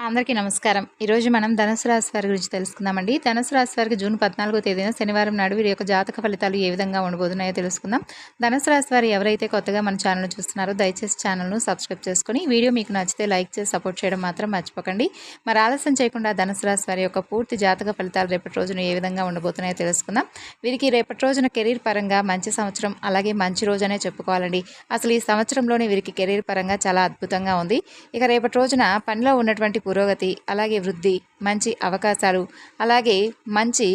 అందరికీ నమస్కారం. ఈరోజు మనం ధనుసు రాశి వారి గురించి తెలుసుకుందామండి. ధనుసు రాశి వారికి జూన్ పద్నాలుగో తేదీన శనివారం నాడు వీరి యొక్క జాతక ఫలితాలు ఏ విధంగా ఉండబోతున్నాయో తెలుసుకుందాం. ధనుసు రాశి వారు ఎవరైతే కొత్తగా మన ఛానల్ చూస్తున్నారో దయచేసి ఛానల్ను సబ్స్క్రైబ్ చేసుకుని వీడియో మీకు నచ్చితే లైక్ చేసి సపోర్ట్ చేయడం మాత్రం మర్చిపోకండి. మరి ఆలస్యం చేయకుండా ధనుసు రాశి వారి యొక్క పూర్తి జాతక ఫలితాలు రేపటి రోజున ఏ విధంగా ఉండబోతున్నాయో తెలుసుకుందాం. వీరికి రేపటి రోజున కెరీర్ పరంగా మంచి సంవత్సరం అలాగే మంచి రోజనే చెప్పుకోవాలండి. అసలు ఈ సంవత్సరంలోనే వీరికి కెరీర్ పరంగా చాలా అద్భుతంగా ఉంది. ఇక రేపటి రోజున పనిలో ఉన్నటువంటి పురోగతి అలాగే వృద్ధి మంచి అవకాశాలు అలాగే మంచి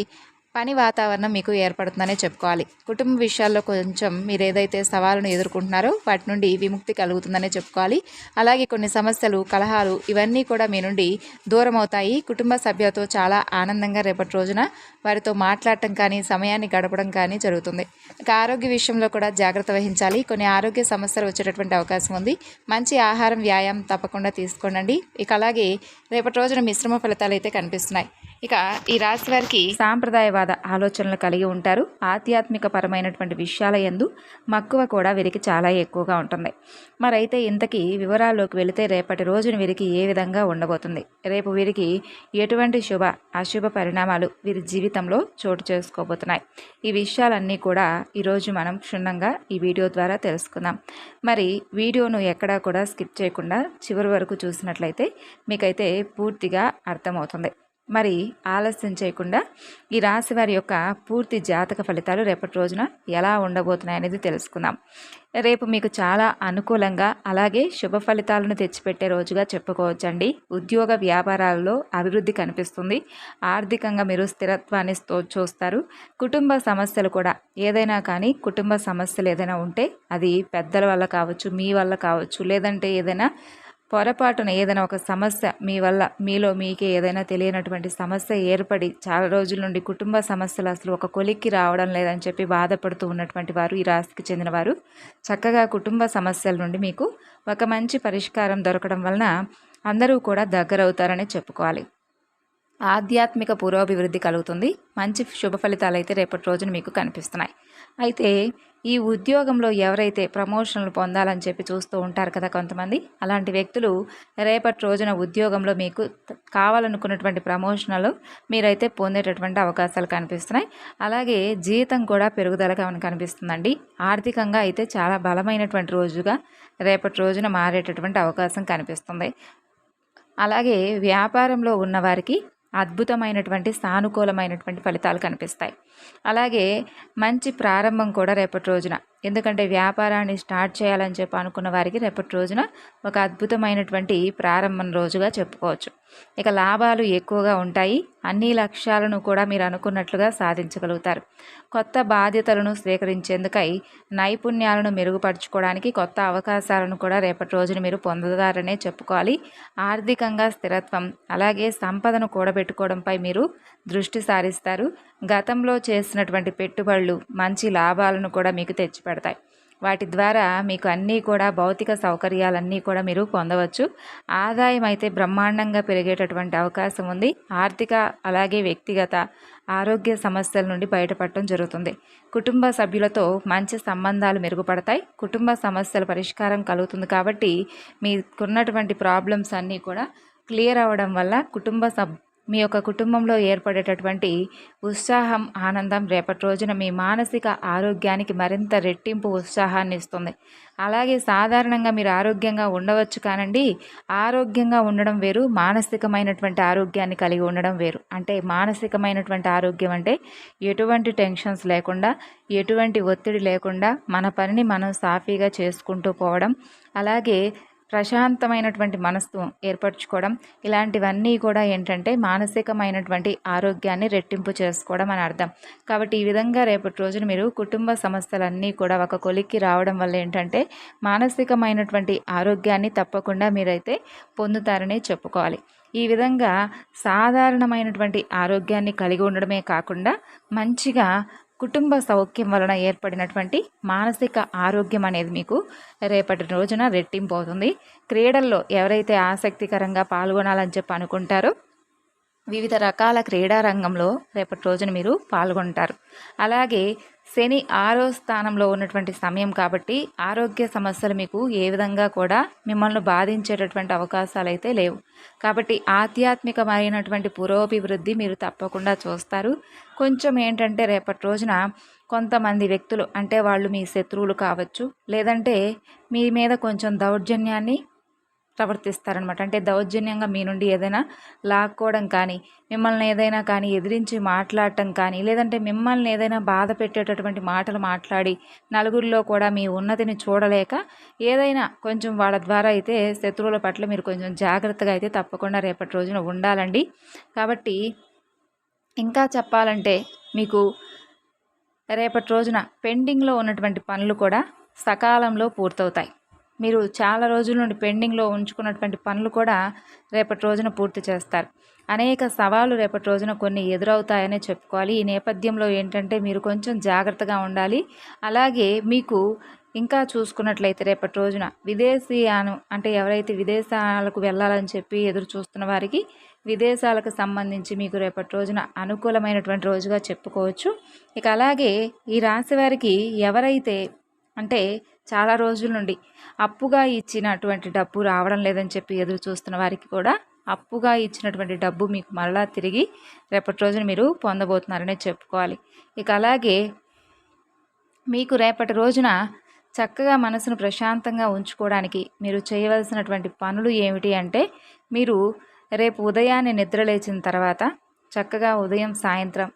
పని వాతావరణం మీకు ఏర్పడుతుందనే చెప్పుకోవాలి. కుటుంబ విషయాల్లో కొంచెం మీరు ఏదైతే సవాళ్ళను ఎదుర్కొంటున్నారో వాటి నుండి విముక్తి కలుగుతుందనే చెప్పుకోవాలి. అలాగే కొన్ని సమస్యలు కలహాలు ఇవన్నీ కూడా మీ నుండి దూరం అవుతాయి కుటుంబ సభ్యులతో చాలా ఆనందంగా రేపటి రోజున వారితో మాట్లాడటం కానీ సమయాన్ని గడపడం కానీ జరుగుతుంది. ఇక ఆరోగ్య విషయంలో కూడా జాగ్రత్త వహించాలి. కొన్ని ఆరోగ్య సమస్యలు వచ్చేటటువంటి అవకాశం ఉంది. మంచి ఆహారం వ్యాయామం తప్పకుండా తీసుకోండి ఇక అలాగే రేపటి రోజున మిశ్రమ ఫలితాలు అయితే కనిపిస్తున్నాయి. ఇక ఈ రాశి వారికి సాంప్రదాయవాద ఆలోచనలు కలిగి ఉంటారు. ఆధ్యాత్మిక పరమైనటువంటి విషయాల ఎందు మక్కువ కూడా వీరికి చాలా ఎక్కువగా ఉంటుంది. మరైతే ఇంతకీ వివరాల్లోకి వెళితే రేపటి రోజున వీరికి ఏ విధంగా ఉండబోతుంది? రేపు వీరికి ఎటువంటి శుభ అశుభ పరిణామాలు వీరి జీవితంలో చోటు చేసుకోబోతున్నాయి? ఈ విషయాలన్నీ కూడా ఈరోజు మనం క్షుణ్ణంగా ఈ వీడియో ద్వారా తెలుసుకుందాం. మరి వీడియోను ఎక్కడా కూడా స్కిప్ చేయకుండా చివరి వరకు చూసినట్లయితే మీకైతే పూర్తిగా అర్థమవుతుంది. మరి ఆలస్యం చేయకుండా ఈ రాశి వారి యొక్క పూర్తి జాతక ఫలితాలు రేపటి రోజున ఎలా ఉండబోతున్నాయి అనేది తెలుసుకుందాం. రేపు మీకు చాలా అనుకూలంగా అలాగే శుభ ఫలితాలను తెచ్చిపెట్టే రోజుగా చెప్పుకోవచ్చండి. ఉద్యోగ వ్యాపారాలలో అభివృద్ధి కనిపిస్తుంది. ఆర్థికంగా మీరు స్థిరత్వాన్ని చూస్తారు. కుటుంబ సమస్యలు కూడా ఏదైనా కానీ కుటుంబ సమస్యలు ఏదైనా ఉంటే అది పెద్దల వల్ల కావచ్చు మీ వల్ల కావచ్చు లేదంటే ఏదైనా పొరపాటున ఏదైనా ఒక సమస్య మీ వల్ల మీలో మీకే ఏదైనా తెలియనటువంటి సమస్య ఏర్పడి చాలా రోజుల నుండి కుటుంబ సమస్యలు అసలు ఒక కొలిక్కి రావడం లేదని చెప్పి బాధపడుతూ ఉన్నటువంటి వారు ఈ రాశికి చెందినవారు. చక్కగా కుటుంబ సమస్యల నుండి మీకు ఒక మంచి పరిష్కారం దొరకడం వలన అందరూ కూడా దగ్గరవుతారని చెప్పుకోవాలి. ఆధ్యాత్మిక పురోభివృద్ధి కలుగుతుంది. మంచి శుభ ఫలితాలు అయితే రేపటి రోజున మీకు కనిపిస్తున్నాయి. అయితే ఈ ఉద్యోగంలో ఎవరైతే ప్రమోషన్లు పొందాలని చెప్పి చూస్తూ ఉంటారు కదా కొంతమంది అలాంటి వ్యక్తులు రేపటి రోజున ఉద్యోగంలో మీకు కావాలనుకున్నటువంటి ప్రమోషన్లు మీరైతే పొందేటటువంటి అవకాశాలు కనిపిస్తున్నాయి. అలాగే జీతం కూడా పెరుగుదలగా కనిపిస్తుందండి. ఆర్థికంగా అయితే చాలా బలమైనటువంటి రోజుగా రేపటి రోజున మారేటటువంటి అవకాశం కనిపిస్తుంది. అలాగే వ్యాపారంలో ఉన్నవారికి అద్భుతమైనటువంటి సానుకూలమైనటువంటి ఫలితాలు కనిపిస్తాయి. అలాగే మంచి ప్రారంభం కూడా రేపటి రోజున. ఎందుకంటే వ్యాపారాన్ని స్టార్ట్ చేయాలని చెప్పి అనుకున్న వారికి రేపటి రోజున ఒక అద్భుతమైనటువంటి ప్రారంభం రోజుగా చెప్పుకోవచ్చు. ఇక లాభాలు ఎక్కువగా ఉంటాయి. అన్ని లక్ష్యాలను కూడా మీరు అనుకున్నట్లుగా సాధించగలుగుతారు. కొత్త బాధ్యతలను స్వీకరించేందుకై నైపుణ్యాలను మెరుగుపరుచుకోవడానికి కొత్త అవకాశాలను కూడా రేపటి రోజున మీరు పొందుతారనే చెప్పుకోవాలి. ఆర్థికంగా స్థిరత్వం అలాగే సంపదను కూడబెట్టుకోవడంపై మీరు దృష్టి సారిస్తారు. గతంలో చేసినటువంటి పెట్టుబడులు మంచి లాభాలను కూడా మీకు తెచ్చిపెడతాయి వాటి ద్వారా మీకు అన్నీ కూడా భౌతిక సౌకర్యాలన్నీ కూడా మీరు పొందవచ్చు. ఆదాయం అయితే బ్రహ్మాండంగా పెరిగేటటువంటి అవకాశం ఉంది. ఆర్థిక అలాగే వ్యక్తిగత ఆరోగ్య సమస్యల నుండి బయటపడటం జరుగుతుంది. కుటుంబ సభ్యులతో మంచి సంబంధాలు మెరుగుపడతాయి. కుటుంబ సమస్యల పరిష్కారం కలుగుతుంది కాబట్టి మీకున్నటువంటి ప్రాబ్లమ్స్ అన్నీ కూడా క్లియర్ అవ్వడం వల్ల కుటుంబ సబ్ మీ యొక్క కుటుంబంలో ఏర్పడేటటువంటి ఉత్సాహం ఆనందం రేపటి రోజున మీ మానసిక ఆరోగ్యానికి మరింత రెట్టింపు ఉత్సాహాన్ని ఇస్తుంది. అలాగే సాధారణంగా మీరు ఆరోగ్యంగా ఉండవచ్చు కానండి. ఆరోగ్యంగా ఉండడం వేరు మానసికమైనటువంటి ఆరోగ్యాన్ని కలిగి ఉండడం వేరు. అంటే మానసికమైనటువంటి ఆరోగ్యం అంటే ఎటువంటి టెన్షన్స్ లేకుండా ఎటువంటి ఒత్తిడి లేకుండా మన పనిని మనం సాఫీగా చేసుకుంటూ పోవడం. అలాగే ప్రశాంతమైనటువంటి మనస్సు ఏర్పరచుకోవడం ఇలాంటివన్నీ కూడా ఏంటంటే మానసికమైనటువంటి ఆరోగ్యాన్ని రెట్టింపు చేసుకోవడం అని అర్థం. కాబట్టి ఈ విధంగా రేపటి రోజున మీరు కుటుంబ సమస్యలన్నీ కూడా ఒక కొలిక్కి రావడం వల్ల ఏంటంటే మానసికమైనటువంటి ఆరోగ్యాన్ని తప్పకుండా మీరైతే పొందుతారని చెప్పుకోవాలి. ఈ విధంగా సాధారణమైనటువంటి ఆరోగ్యాన్ని కలిగి ఉండడమే కాకుండా మంచిగా కుటుంబ సౌఖ్యం వలన ఏర్పడినటువంటి మానసిక ఆరోగ్యం అనేది మీకు రేపటి రోజున రెట్టింపు అవుతుంది క్రీడల్లో ఎవరైతే ఆసక్తికరంగా పాల్గొనాలని చెప్పి అనుకుంటారో వివిధ రకాల క్రీడా రంగంలో రేపటి రోజున మీరు పాల్గొంటారు. అలాగే శని ఆరో స్థానంలో ఉన్నటువంటి సమయం కాబట్టి ఆరోగ్య సమస్యలు మీకు ఏ విధంగా కూడా మిమ్మల్ని బాధించేటటువంటి అవకాశాలు అయితే లేవు. కాబట్టి ఆధ్యాత్మికమైనటువంటి పురోభివృద్ధి మీరు తప్పకుండా చూస్తారు. కొంచెం ఏంటంటే రేపటి రోజున కొంతమంది వ్యక్తులు అంటే వాళ్ళు మీ శత్రువులు కావచ్చు లేదంటే మీ మీద కొంచెం దౌర్జన్యాన్ని ప్రవర్తిస్తారనమాట అంటే దౌర్జన్యంగా మీ నుండి ఏదైనా లాక్కోవడం కానీ మిమ్మల్ని ఏదైనా కానీ ఎదిరించి మాట్లాడటం కానీ లేదంటే మిమ్మల్ని ఏదైనా బాధ పెట్టేటటువంటి మాటలు మాట్లాడి నలుగురిలో కూడా మీ ఉన్నతిని చూడలేక ఏదైనా కొంచెం వాళ్ళ ద్వారా అయితే శత్రువుల పట్ల మీరు కొంచెం జాగ్రత్తగా అయితే తప్పకుండా రేపటి రోజున ఉండాలండి. కాబట్టి ఇంకా చెప్పాలంటే మీకు రేపటి రోజున పెండింగ్లో ఉన్నటువంటి పనులు కూడా సకాలంలో పూర్తవుతాయి. మీరు చాలా రోజుల నుండి పెండింగ్లో ఉంచుకున్నటువంటి పనులు కూడా రేపటి రోజున పూర్తి చేస్తారు. అనేక సవాళ్ళు రేపటి రోజున కొన్ని ఎదురవుతాయనే చెప్పుకోవాలి. ఈ నేపథ్యంలో ఏంటంటే మీరు కొంచెం జాగ్రత్తగా ఉండాలి. అలాగే మీకు ఇంకా చూసుకున్నట్లయితే రేపటి రోజున విదేశీయాను అంటే ఎవరైతే విదేశాలకు వెళ్ళాలని చెప్పి ఎదురు చూస్తున్న వారికి విదేశాలకు సంబంధించి మీకు రేపటి రోజున అనుకూలమైనటువంటి రోజుగా చెప్పుకోవచ్చు. ఇక అలాగే ఈ రాశి వారికి ఎవరైతే అంటే చాలా రోజుల నుండి అప్పుగా ఇచ్చినటువంటి డబ్బు రావడం లేదని చెప్పి ఎదురు చూస్తున్న వారికి కూడా అప్పుగా ఇచ్చినటువంటి డబ్బు మీకు మరలా తిరిగి రేపటి రోజున మీరు పొందబోతున్నారనే చెప్పుకోవాలి. ఇక అలాగే మీకు రేపటి రోజున చక్కగా మనసును ప్రశాంతంగా ఉంచుకోవడానికి మీరు చేయవలసినటువంటి పనులు ఏమిటి అంటే మీరు రేపు ఉదయాన్నే నిద్రలేచిన తర్వాత చక్కగా ఉదయం సాయంత్రం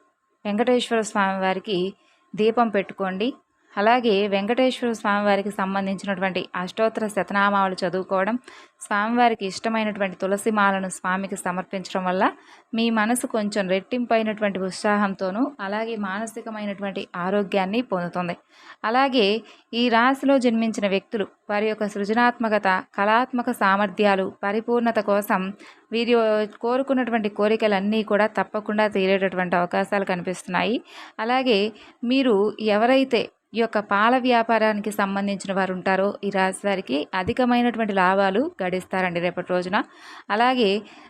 వెంకటేశ్వర స్వామి వారికి దీపం పెట్టుకోండి. అలాగే వెంకటేశ్వర స్వామివారికి సంబంధించినటువంటి అష్టోత్తర శతనామాలు చదువుకోవడం స్వామివారికి ఇష్టమైనటువంటి తులసి మాలను స్వామికి సమర్పించడం వల్ల మీ మనసు కొంచెం రెట్టింపైనటువంటి ఉత్సాహంతోనూ అలాగే మానసికమైనటువంటి ఆరోగ్యాన్ని పొందుతుంది. అలాగే ఈ రాశిలో జన్మించిన వ్యక్తులు వారి యొక్క సృజనాత్మకత కళాత్మక సామర్థ్యాలు పరిపూర్ణత కోసం వీరి కోరుకున్నటువంటి కోరికలన్నీ కూడా తప్పకుండా తీరేటటువంటి అవకాశాలు కనిపిస్తున్నాయి. అలాగే మీరు ఎవరైతే ఈ యొక్క పాల వ్యాపారానికి సంబంధించిన వారు ఉంటారో ఈ రాశి వారికి అధికమైనటువంటి లాభాలు గడిస్తారండి రేపటి రోజున. అలాగే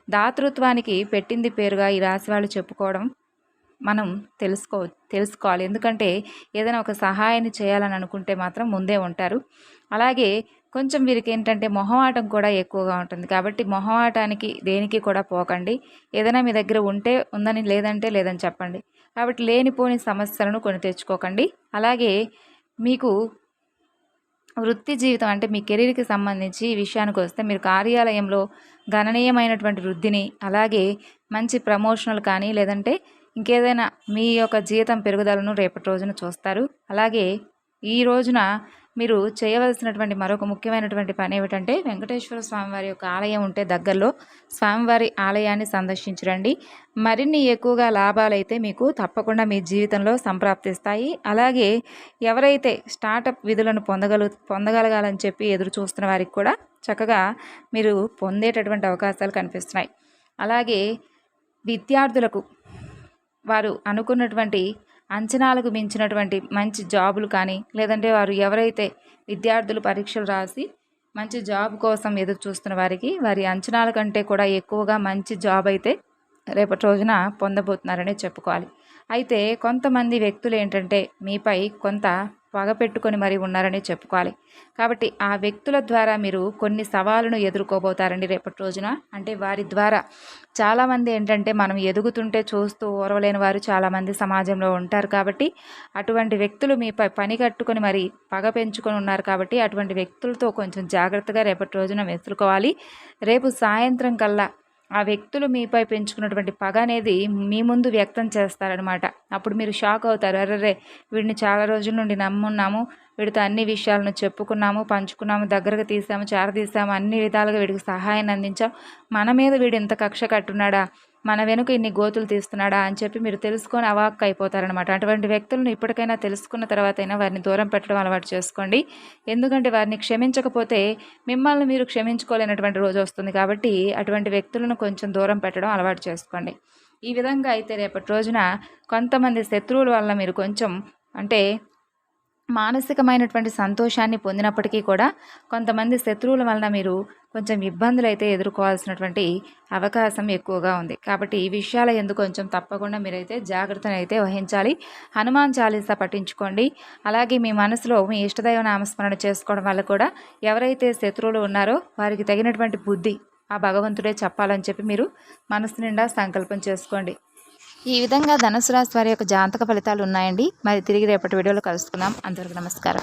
దాతృత్వానికి పెట్టింది పేరుగా ఈ రాశి వాళ్ళు చెప్పుకోవడం మనం తెలుసుకో తెలుసుకోవాలి. ఎందుకంటే ఏదైనా ఒక సహాయాన్ని చేయాలని అనుకుంటే మాత్రం ముందే ఉంటారు. అలాగే కొంచెం వీరికి ఏంటంటే మొహమాటం కూడా ఎక్కువగా ఉంటుంది. కాబట్టి మొహమాటానికి దేనికి కూడా పోకండి. ఏదైనా మీ దగ్గర ఉంటే ఉందని లేదంటే లేదని చెప్పండి. కాబట్టి లేనిపోని సమస్యలను కొని తెచ్చుకోకండి. అలాగే మీకు వృత్తి జీవితం అంటే మీ కెరీర్కి సంబంధించి విషయానికి వస్తే మీరు కార్యాలయంలో గణనీయమైనటువంటి వృద్ధిని అలాగే మంచి ప్రమోషనల్ కానీ లేదంటే ఇంకేదైనా మీ యొక్క జీతం పెరుగుదలను రేపటి రోజున చూస్తారు. అలాగే ఈ రోజున మీరు చేయవలసినటువంటి మరొక ముఖ్యమైనటువంటి పని ఏమిటంటే వెంకటేశ్వర స్వామివారి యొక్క ఆలయం ఉంటే దగ్గరలో స్వామివారి ఆలయాన్ని సందర్శించరండి. మరిన్ని ఎక్కువగా లాభాలైతే మీకు తప్పకుండా మీ జీవితంలో సంప్రాప్తిస్తాయి. అలాగే ఎవరైతే స్టార్టప్ విధులను పొందగలు పొందగలగాలని చెప్పి ఎదురు చూస్తున్న వారికి కూడా చక్కగా మీరు పొందేటటువంటి అవకాశాలు కనిపిస్తున్నాయి. అలాగే విద్యార్థులకు వారు అనుకున్నటువంటి అంచనాలకు మించినటువంటి మంచి జాబులు కానీ లేదంటే వారు ఎవరైతే విద్యార్థులు పరీక్షలు రాసి మంచి జాబ్ కోసం ఎదురు చూస్తున్న వారికి వారి అంచనాల కంటే కూడా ఎక్కువగా మంచి జాబ్ అయితే రేపటి రోజున పొందబోతున్నారనే చెప్పుకోవాలి. అయితే కొంతమంది వ్యక్తులు ఏంటంటే మీపై కొంత పగ పెట్టుకొని మరీ ఉన్నారని చెప్పుకోవాలి. కాబట్టి ఆ వ్యక్తుల ద్వారా మీరు కొన్ని సవాళ్ళను ఎదుర్కోబోతారండి రేపటి రోజున. అంటే వారి ద్వారా చాలామంది ఏంటంటే మనం ఎదుగుతుంటే చూస్తూ ఓరవలేని వారు చాలామంది సమాజంలో ఉంటారు కాబట్టి అటువంటి వ్యక్తులు మీ పని కట్టుకొని మరి పగ పెంచుకొని ఉన్నారు కాబట్టి అటువంటి వ్యక్తులతో కొంచెం జాగ్రత్తగా రేపటి రోజున వెతులుకోవాలి రేపు సాయంత్రం కల్లా ఆ వ్యక్తులు మీపై పెంచుకున్నటువంటి పగ అనేది మీ ముందు వ్యక్తం చేస్తారనమాట అప్పుడు మీరు షాక్ అవుతారు. అరే వీడిని చాలా రోజుల నుండి నమ్మున్నాము. వీడితో అన్ని విషయాలను చెప్పుకున్నాము పంచుకున్నాము దగ్గరకు తీసాము చేరదీసాము అన్ని విధాలుగా వీడికి సహాయాన్ని అందించాం. మన మీద వీడు ఇంత కక్ష కట్టున్నాడా? మన వెనుక ఇన్ని గోతులు తీస్తున్నాడా? అని చెప్పి మీరు తెలుసుకొని అవాక్ అయిపోతారనమాట అటువంటి వ్యక్తులను ఇప్పటికైనా తెలుసుకున్న తర్వాత అయినా వారిని దూరం పెట్టడం అలవాటు చేసుకోండి. ఎందుకంటే వారిని క్షమించకపోతే మిమ్మల్ని మీరు క్షమించుకోలేనటువంటి రోజు వస్తుంది కాబట్టి అటువంటి వ్యక్తులను కొంచెం దూరం పెట్టడం అలవాటు చేసుకోండి. ఈ విధంగా అయితే రేపటి రోజున కొంతమంది శత్రువుల వల్ల మీరు కొంచెం అంటే మానసికమైనటువంటి సంతోషాన్ని పొందినప్పటికీ కూడా కొంతమంది శత్రువుల వలన మీరు కొంచెం ఇబ్బందులు అయితే ఎదుర్కోవాల్సినటువంటి అవకాశం ఎక్కువగా ఉంది. కాబట్టి ఈ విషయాల ఎందుకు కొంచెం తప్పకుండా మీరైతే జాగ్రత్తను అయితే వహించాలి. హనుమాన్ చాలీసా పట్టించుకోండి అలాగే మీ మనసులో మీ ఇష్టదైవ నామస్మరణ చేసుకోవడం వల్ల కూడా ఎవరైతే శత్రువులు ఉన్నారో వారికి తగినటువంటి బుద్ధి ఆ భగవంతుడే చెప్పాలని చెప్పి మీరు మనసు నిండా సంకల్పం చేసుకోండి. ఈ విధంగా ధనుసు రాశి వారి యొక్క జాతక ఫలితాలు ఉన్నాయండి. మరి తిరిగి రేపటి వీడియోలో కలుసుకుందాం. అందరికీ నమస్కారం.